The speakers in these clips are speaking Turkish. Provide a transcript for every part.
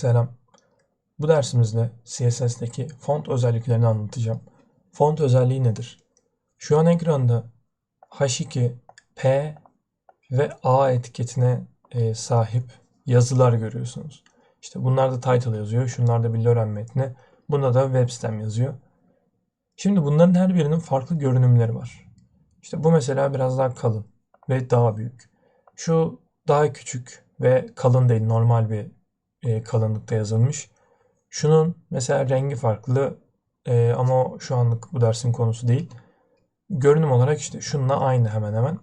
Selam. Bu dersimizde CSS'deki font özelliklerini anlatacağım. Font özelliği nedir? Şu an ekranda H2, P ve A etiketine e, sahip yazılar görüyorsunuz. İşte bunlar da title yazıyor. Şunlar da bir Lorem metni. Bunda da web sitem yazıyor. Şimdi bunların her birinin farklı görünümleri var. İşte bu mesela biraz daha kalın ve daha büyük. Şu daha küçük ve kalın değil normal bir e, kalınlıkta yazılmış. Şunun mesela rengi farklı e, ama şu anlık bu dersin konusu değil. Görünüm olarak işte şununla aynı hemen hemen.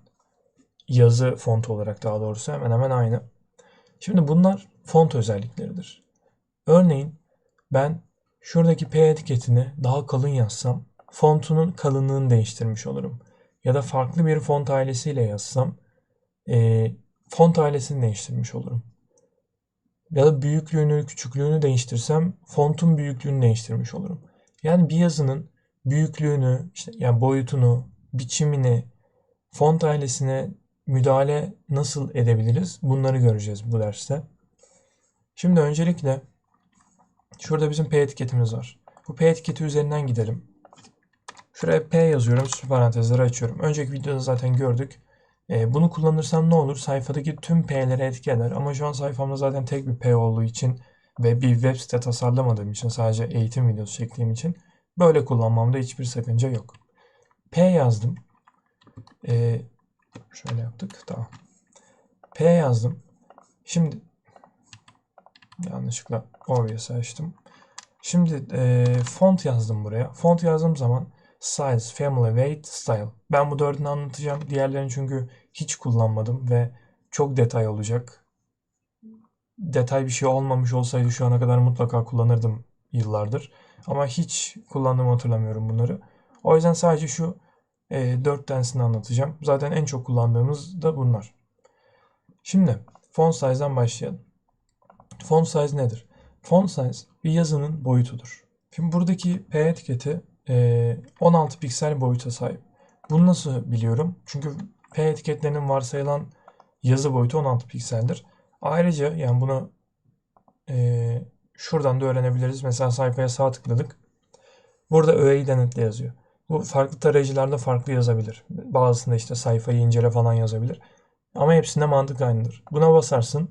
Yazı fontu olarak daha doğrusu hemen hemen aynı. Şimdi bunlar font özellikleridir. Örneğin ben şuradaki P etiketini daha kalın yazsam fontunun kalınlığını değiştirmiş olurum. Ya da farklı bir font ailesiyle yazsam e, font ailesini değiştirmiş olurum. Ya da büyüklüğünü, küçüklüğünü değiştirsem fontun büyüklüğünü değiştirmiş olurum. Yani bir yazının büyüklüğünü, işte yani boyutunu, biçimini, font ailesine müdahale nasıl edebiliriz? Bunları göreceğiz bu derste. Şimdi öncelikle şurada bizim P etiketimiz var. Bu P etiketi üzerinden gidelim. Şuraya P yazıyorum, süper parantezleri açıyorum. Önceki videoda zaten gördük. E, bunu kullanırsam ne olur? Sayfadaki tüm P'lere etki eder. Ama şu an sayfamda zaten tek bir P olduğu için ve bir web site tasarlamadığım için sadece eğitim videosu çektiğim için böyle kullanmamda hiçbir sakınca yok. P yazdım. E, şöyle yaptık. Tamam. P yazdım. Şimdi yanlışlıkla OBS açtım. Şimdi e, font yazdım buraya. Font yazdığım zaman size, family, weight, style. Ben bu dördünü anlatacağım. Diğerlerini çünkü hiç kullanmadım ve çok detay olacak. Detay bir şey olmamış olsaydı şu ana kadar mutlaka kullanırdım yıllardır. Ama hiç kullandığımı hatırlamıyorum bunları. O yüzden sadece şu e, 4 tanesini anlatacağım. Zaten en çok kullandığımız da bunlar. Şimdi font size'dan başlayalım. Font size nedir? Font size bir yazının boyutudur. Şimdi buradaki P etiketi 16 piksel boyuta sahip. Bunu nasıl biliyorum? Çünkü P etiketlerinin varsayılan yazı boyutu 16 pikseldir. Ayrıca yani bunu e, şuradan da öğrenebiliriz. Mesela sayfaya sağ tıkladık. Burada öğeyi denetle yazıyor. Bu farklı tarayıcılarda farklı yazabilir. Bazısında işte sayfayı incele falan yazabilir. Ama hepsinde mantık aynıdır. Buna basarsın.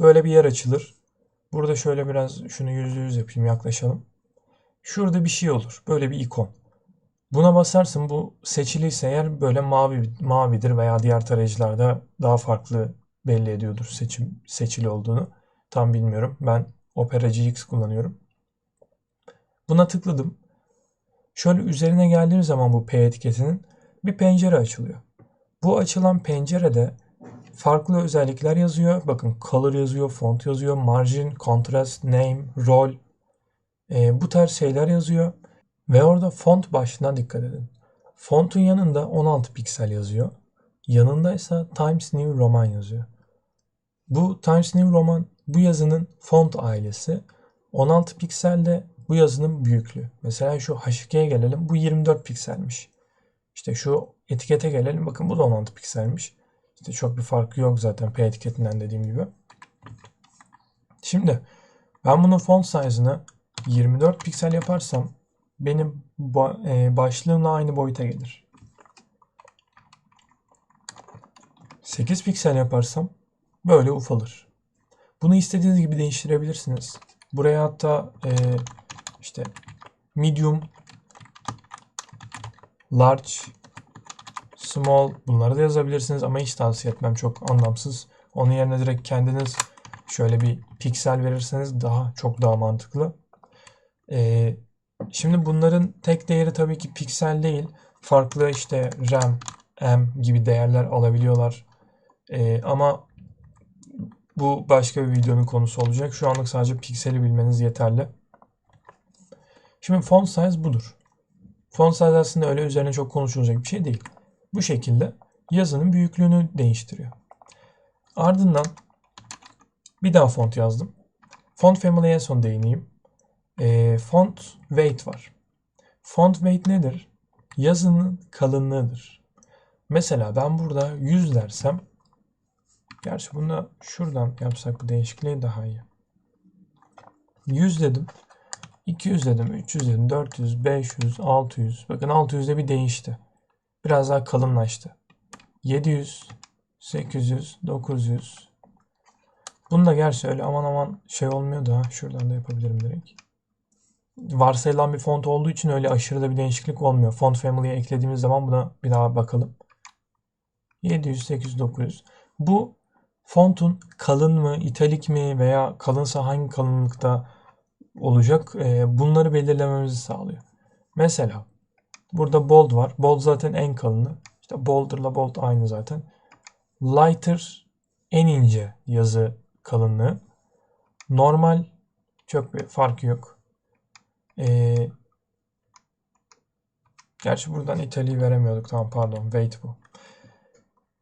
Böyle bir yer açılır. Burada şöyle biraz şunu yüzde yüz yapayım yaklaşalım. Şurada bir şey olur. Böyle bir ikon. Buna basarsın bu seçiliyse eğer böyle mavi mavidir veya diğer tarayıcılarda daha farklı belli ediyordur seçim seçili olduğunu. Tam bilmiyorum. Ben Opera GX kullanıyorum. Buna tıkladım. Şöyle üzerine geldiğim zaman bu P etiketinin bir pencere açılıyor. Bu açılan pencerede farklı özellikler yazıyor. Bakın color yazıyor, font yazıyor, margin, contrast, name, role. E, bu tarz şeyler yazıyor. Ve orada font başlığına dikkat edin. Fontun yanında 16 piksel yazıyor. Yanında ise Times New Roman yazıyor. Bu Times New Roman bu yazının font ailesi. 16 pikselde bu yazının büyüklüğü. Mesela şu H2'ye gelelim. Bu 24 pikselmiş. İşte şu etikete gelelim. Bakın bu da 16 pikselmiş. İşte çok bir farkı yok zaten P etiketinden dediğim gibi. Şimdi ben bunun font size'ını 24 piksel yaparsam benim e, başlığımla aynı boyuta gelir. 8 piksel yaparsam böyle ufalır. Bunu istediğiniz gibi değiştirebilirsiniz. Buraya hatta e, işte medium, large, small bunları da yazabilirsiniz ama hiç tavsiye etmem çok anlamsız. Onun yerine direkt kendiniz şöyle bir piksel verirseniz daha çok daha mantıklı. Ee, Şimdi bunların tek değeri tabii ki piksel değil. Farklı işte RAM, M gibi değerler alabiliyorlar. Ee, ama bu başka bir videonun konusu olacak. Şu anlık sadece pikseli bilmeniz yeterli. Şimdi font size budur. Font size aslında öyle üzerine çok konuşulacak bir şey değil. Bu şekilde yazının büyüklüğünü değiştiriyor. Ardından bir daha font yazdım. Font family'e son değineyim. E, font weight var. Font weight nedir? Yazının kalınlığıdır. Mesela ben burada 100 dersem gerçi bunu şuradan yapsak bu değişikliği daha iyi. 100 dedim. 200 dedim, 300 dedim, 400, 500, 600. Bakın 600'de bir değişti. Biraz daha kalınlaştı. 700, 800, 900. Bunu da gerçi öyle aman aman şey olmuyor da şuradan da yapabilirim direkt. Varsayılan bir font olduğu için öyle aşırı da bir değişiklik olmuyor. Font family'ye eklediğimiz zaman buna bir daha bakalım. 700, 800, 900. Bu fontun kalın mı, italik mi veya kalınsa hangi kalınlıkta olacak e, bunları belirlememizi sağlıyor. Mesela burada bold var. Bold zaten en kalını. İşte bolder'la bold aynı zaten. Lighter en ince yazı kalınlığı. Normal çok bir farkı yok. Ee, gerçi buradan italiği veremiyorduk. Tamam pardon. Weight bu.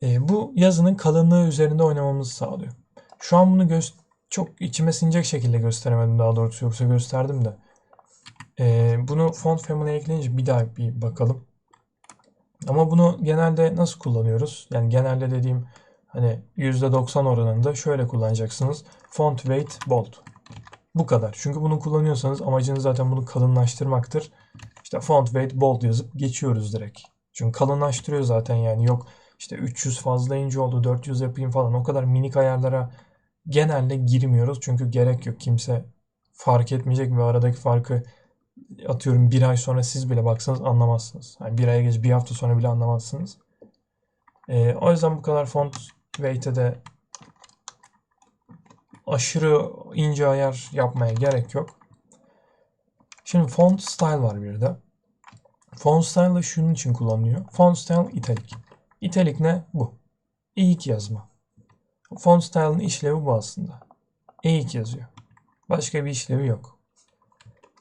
Ee, bu yazının kalınlığı üzerinde oynamamızı sağlıyor. Şu an bunu göz çok içime sinecek şekilde gösteremedim daha doğrusu. Yoksa gösterdim de. Ee, bunu font family'e ekleyince bir daha bir bakalım. Ama bunu genelde nasıl kullanıyoruz? Yani genelde dediğim hani %90 oranında şöyle kullanacaksınız. Font weight bold. Bu kadar. Çünkü bunu kullanıyorsanız amacınız zaten bunu kalınlaştırmaktır. İşte font weight bold yazıp geçiyoruz direkt. Çünkü kalınlaştırıyor zaten yani yok işte 300 fazla ince oldu 400 yapayım falan o kadar minik ayarlara genelde girmiyoruz. Çünkü gerek yok kimse fark etmeyecek ve aradaki farkı atıyorum bir ay sonra siz bile baksanız anlamazsınız. Yani bir aya geç bir hafta sonra bile anlamazsınız. Ee, o yüzden bu kadar font weight'e de aşırı ince ayar yapmaya gerek yok. Şimdi font style var bir de. Font style da şunun için kullanılıyor. Font style italic. Italic ne? Bu. Eğik yazma. Font style'ın işlevi bu aslında. Eğik yazıyor. Başka bir işlevi yok.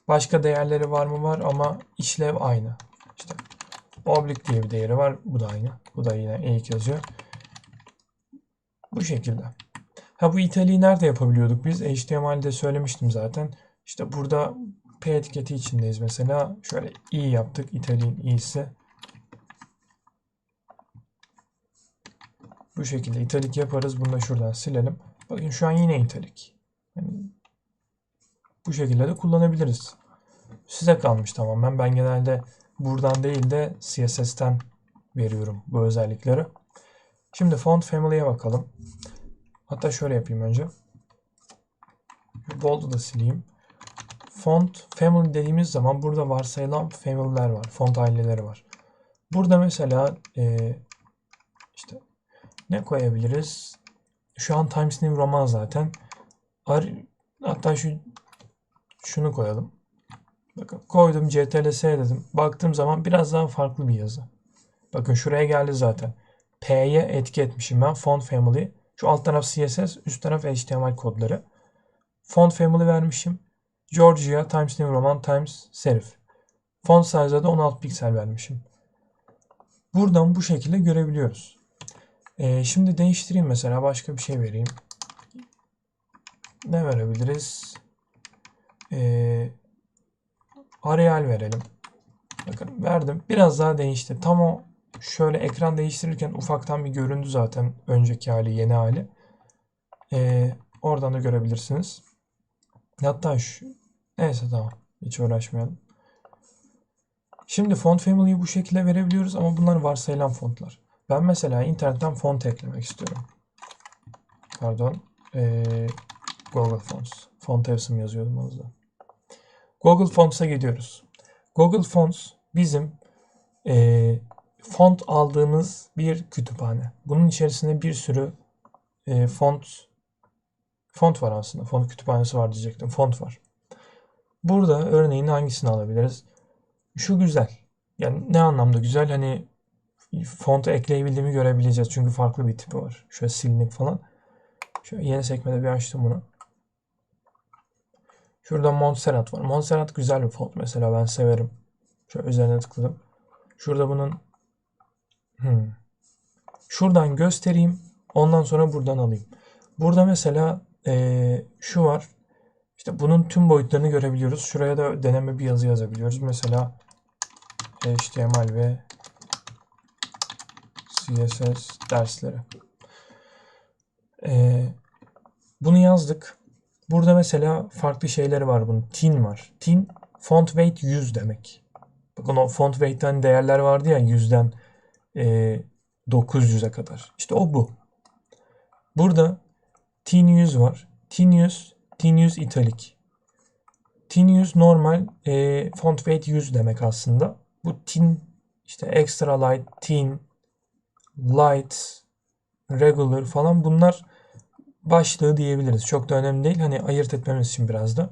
Başka değerleri var mı? Var ama işlev aynı. İşte oblique diye bir değeri var. Bu da aynı. Bu da yine eğik yazıyor. Bu şekilde. Ha bu italiği nerede yapabiliyorduk biz? HTML'de söylemiştim zaten. İşte burada P etiketi içindeyiz mesela. Şöyle i yaptık. İtaliğin i'si. Bu şekilde italik yaparız. Bunu da şuradan silelim. Bakın şu an yine italik. Yani bu şekilde de kullanabiliriz. Size kalmış tamamen. Ben genelde buradan değil de CSS'ten veriyorum bu özellikleri. Şimdi font family'e bakalım. Hatta şöyle yapayım önce. Bold'u da sileyim. Font family dediğimiz zaman burada varsayılan family'ler var. Font aileleri var. Burada mesela e, işte ne koyabiliriz? Şu an Times New Roman zaten. Hatta şu şunu koyalım. Bakın koydum CTRL-S dedim. Baktığım zaman biraz daha farklı bir yazı. Bakın şuraya geldi zaten. P'ye etki etmişim ben. Font Family. Şu alt taraf CSS, üst taraf HTML kodları. Font Family vermişim. Georgia, Times New Roman, Times Serif. Font size'a da 16 piksel vermişim. Buradan bu şekilde görebiliyoruz. Ee, şimdi değiştireyim mesela. Başka bir şey vereyim. Ne verebiliriz? Ee, Arial verelim. Bakın verdim. Biraz daha değişti. Tam o şöyle ekran değiştirirken ufaktan bir göründü zaten önceki hali, yeni hali. Ee, oradan da görebilirsiniz. Hatta şu neyse tamam. Hiç uğraşmayalım. Şimdi font family'yi bu şekilde verebiliyoruz ama bunlar varsayılan fontlar. Ben mesela internetten font eklemek istiyorum. Pardon. Ee, Google Fonts. Font Evsim yazıyordum o yüzden. Google Fonts'a gidiyoruz. Google Fonts bizim e, font aldığımız bir kütüphane. Bunun içerisinde bir sürü e, font font var aslında. Font kütüphanesi var diyecektim. Font var. Burada örneğin hangisini alabiliriz? Şu güzel. Yani ne anlamda güzel? Hani fontu ekleyebildiğimi görebileceğiz. Çünkü farklı bir tipi var. Şöyle silinlik falan. Şöyle yeni sekmede bir açtım bunu. Şurada Montserrat var. Montserrat güzel bir font mesela ben severim. Şöyle üzerine tıkladım. Şurada bunun hmm. şuradan göstereyim. Ondan sonra buradan alayım. Burada mesela ee, şu var. İşte bunun tüm boyutlarını görebiliyoruz. Şuraya da deneme bir yazı yazabiliyoruz. Mesela HTML ve CSS dersleri. Ee, bunu yazdık. Burada mesela farklı şeyleri var bunun. Tin var. Tin font weight 100 demek. Bakın o font weight'ten değerler vardı ya 100'den e, 900'e kadar. İşte o bu. Burada tin 100 var. Tin 100, tin 100 italik. Tin 100 normal e, font weight 100 demek aslında. Bu tin işte extra light, tin, light, regular falan bunlar başlığı diyebiliriz. Çok da önemli değil. Hani ayırt etmemiz için biraz da.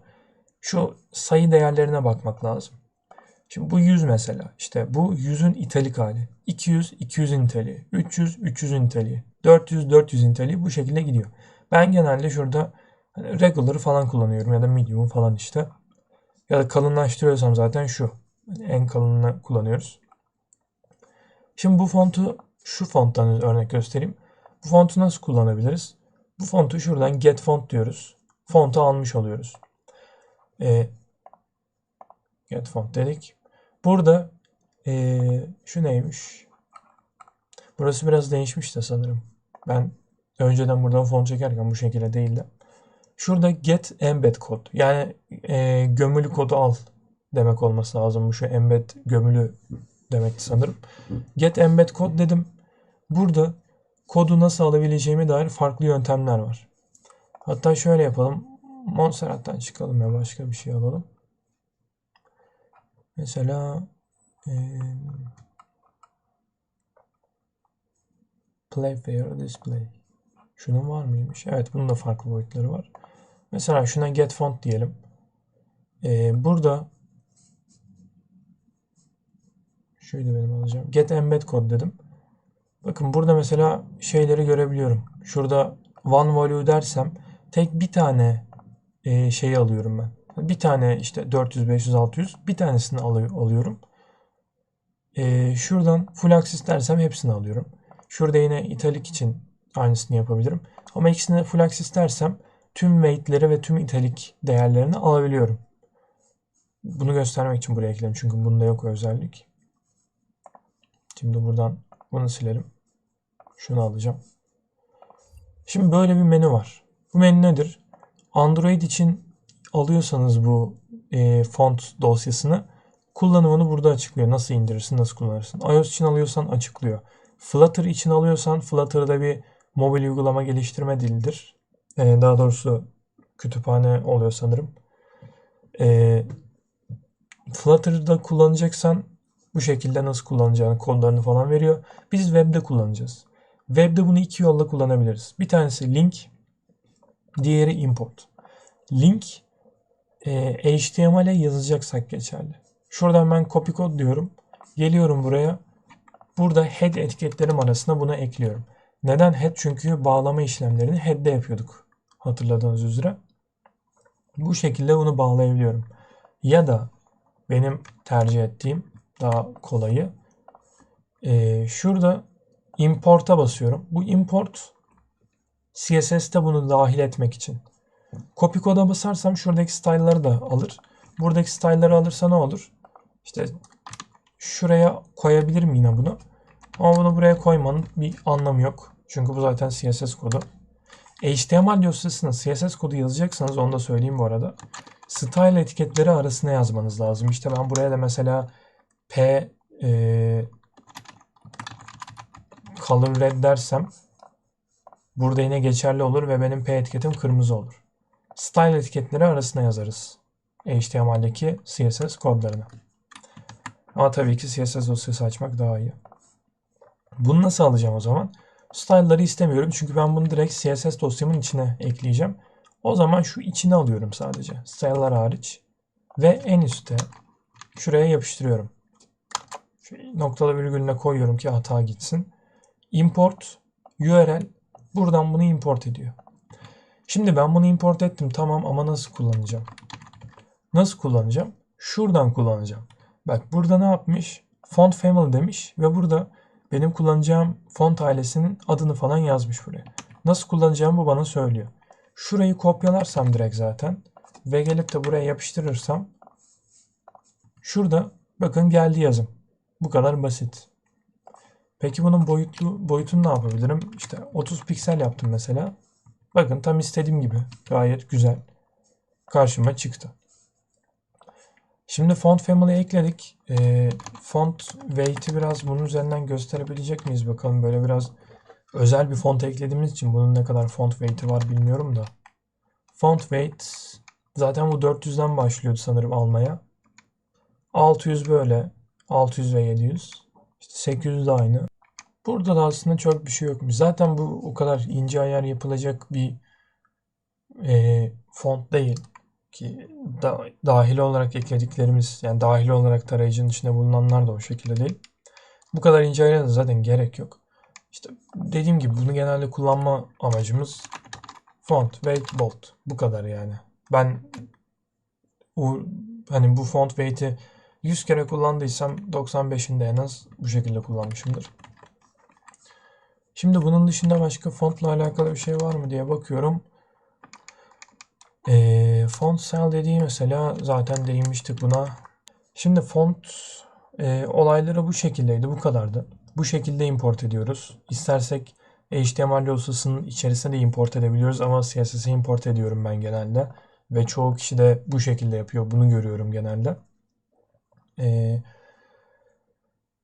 Şu sayı değerlerine bakmak lazım. Şimdi bu 100 mesela. İşte bu 100'ün italik hali. 200, 200'ün italiği. 300, 300'ün italiği. 400, 400'ün italiği bu şekilde gidiyor. Ben genelde şurada hani regular falan kullanıyorum ya da medium falan işte. Ya da kalınlaştırıyorsam zaten şu. Yani en kalınını kullanıyoruz. Şimdi bu fontu şu fonttan örnek göstereyim. Bu fontu nasıl kullanabiliriz? Bu fontu şuradan get font diyoruz. Fontu almış oluyoruz. E, get font dedik. Burada e, şu neymiş? Burası biraz değişmiş de sanırım. Ben önceden buradan font çekerken bu şekilde değildi. Şurada get embed kod. Yani e, gömülü kodu al demek olması lazım. Bu şu embed gömülü demekti sanırım. Get embed kod dedim. Burada kodu nasıl alabileceğime dair farklı yöntemler var. Hatta şöyle yapalım. Montserrat'tan çıkalım ya başka bir şey alalım. Mesela e, Playfair Display. Şunun var mıymış? Evet bunun da farklı boyutları var. Mesela şuna get font diyelim. E, burada şöyle benim alacağım. Get embed kod dedim. Bakın burada mesela şeyleri görebiliyorum. Şurada one value dersem tek bir tane e, şeyi alıyorum ben. Bir tane işte 400, 500, 600 bir tanesini alıyorum. E, şuradan full access dersem hepsini alıyorum. Şurada yine italik için aynısını yapabilirim. Ama ikisine full access dersem tüm weight'leri ve tüm italik değerlerini alabiliyorum. Bunu göstermek için buraya ekledim. Çünkü bunda yok özellik. Şimdi buradan bunu silelim. Şunu alacağım. Şimdi böyle bir menü var. Bu menü nedir? Android için alıyorsanız bu e, font dosyasını kullanımını burada açıklıyor. Nasıl indirirsin, nasıl kullanırsın. iOS için alıyorsan açıklıyor. Flutter için alıyorsan Flutter'da bir mobil uygulama geliştirme dilidir. E, daha doğrusu kütüphane oluyor sanırım. E, Flutter'da kullanacaksan bu şekilde nasıl kullanacağını, kodlarını falan veriyor. Biz webde kullanacağız. Webde bunu iki yolla kullanabiliriz. Bir tanesi link, diğeri import. Link e, HTML'e yazacaksak geçerli. Şuradan ben copy code diyorum. Geliyorum buraya. Burada head etiketlerim arasına bunu ekliyorum. Neden head? Çünkü bağlama işlemlerini head'de yapıyorduk. Hatırladığınız üzere. Bu şekilde bunu bağlayabiliyorum. Ya da benim tercih ettiğim daha kolayı. Ee, şurada import'a basıyorum. Bu import CSS'te bunu dahil etmek için. Copy code'a basarsam şuradaki style'ları da alır. Buradaki style'ları alırsa ne olur? İşte şuraya koyabilirim yine bunu. Ama bunu buraya koymanın bir anlamı yok. Çünkü bu zaten CSS kodu. HTML dosyasına CSS kodu yazacaksanız onu da söyleyeyim bu arada. Style etiketleri arasına yazmanız lazım. İşte ben buraya da mesela P e, color red dersem burada yine geçerli olur ve benim P etiketim kırmızı olur. Style etiketleri arasına yazarız. HTML'deki CSS kodlarını. Ama tabii ki CSS dosyası açmak daha iyi. Bunu nasıl alacağım o zaman? Style'ları istemiyorum çünkü ben bunu direkt CSS dosyamın içine ekleyeceğim. O zaman şu içine alıyorum sadece. Style'lar hariç. Ve en üstte şuraya yapıştırıyorum. Şu noktalı virgülüne koyuyorum ki hata gitsin. Import URL buradan bunu import ediyor. Şimdi ben bunu import ettim tamam ama nasıl kullanacağım? Nasıl kullanacağım? Şuradan kullanacağım. Bak burada ne yapmış? Font family demiş ve burada benim kullanacağım font ailesinin adını falan yazmış buraya. Nasıl kullanacağımı bana söylüyor. Şurayı kopyalarsam direkt zaten ve gelip de buraya yapıştırırsam şurada bakın geldi yazım. Bu kadar basit. Peki bunun boyutlu boyutunu ne yapabilirim? İşte 30 piksel yaptım mesela. Bakın tam istediğim gibi. Gayet güzel. karşıma çıktı. Şimdi font family ekledik. Ee, font weight'i biraz bunun üzerinden gösterebilecek miyiz bakalım. Böyle biraz özel bir font eklediğimiz için bunun ne kadar font weight'i var bilmiyorum da. Font weight zaten bu 400'den başlıyordu sanırım almaya. 600 böyle. 600 ve 700. İşte 800 de aynı. Burada da aslında çok bir şey yokmuş. Zaten bu o kadar ince ayar yapılacak bir e, font değil ki da, dahili olarak eklediklerimiz yani dahili olarak tarayıcının içinde bulunanlar da o şekilde değil. Bu kadar ince ayara da zaten gerek yok. İşte dediğim gibi bunu genelde kullanma amacımız font, weight, bold. Bu kadar yani. Ben bu hani bu font weight'i 100 kere kullandıysam 95'inde en az bu şekilde kullanmışımdır. Şimdi bunun dışında başka fontla alakalı bir şey var mı diye bakıyorum. Ee, font style dediği mesela zaten değinmiştik buna. Şimdi font e, olayları bu şekildeydi, bu kadardı. Bu şekilde import ediyoruz. İstersek HTML dosyasının içerisine de import edebiliyoruz ama CSS'e import ediyorum ben genelde. Ve çoğu kişi de bu şekilde yapıyor. Bunu görüyorum genelde. Ee,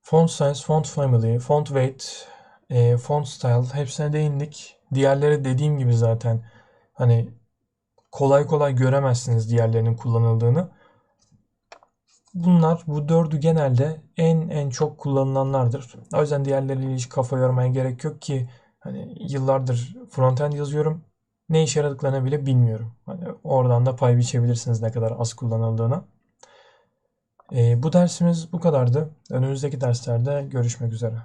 font size, font family, font weight, e, font style hepsine değindik. Diğerleri dediğim gibi zaten hani kolay kolay göremezsiniz diğerlerinin kullanıldığını. Bunlar bu dördü genelde en en çok kullanılanlardır. O yüzden diğerleriyle hiç kafa yormaya gerek yok ki hani yıllardır frontend yazıyorum. Ne işe yaradıklarını bile bilmiyorum. Hani oradan da pay biçebilirsiniz ne kadar az kullanıldığını. Ee, bu dersimiz bu kadardı. Önümüzdeki derslerde görüşmek üzere.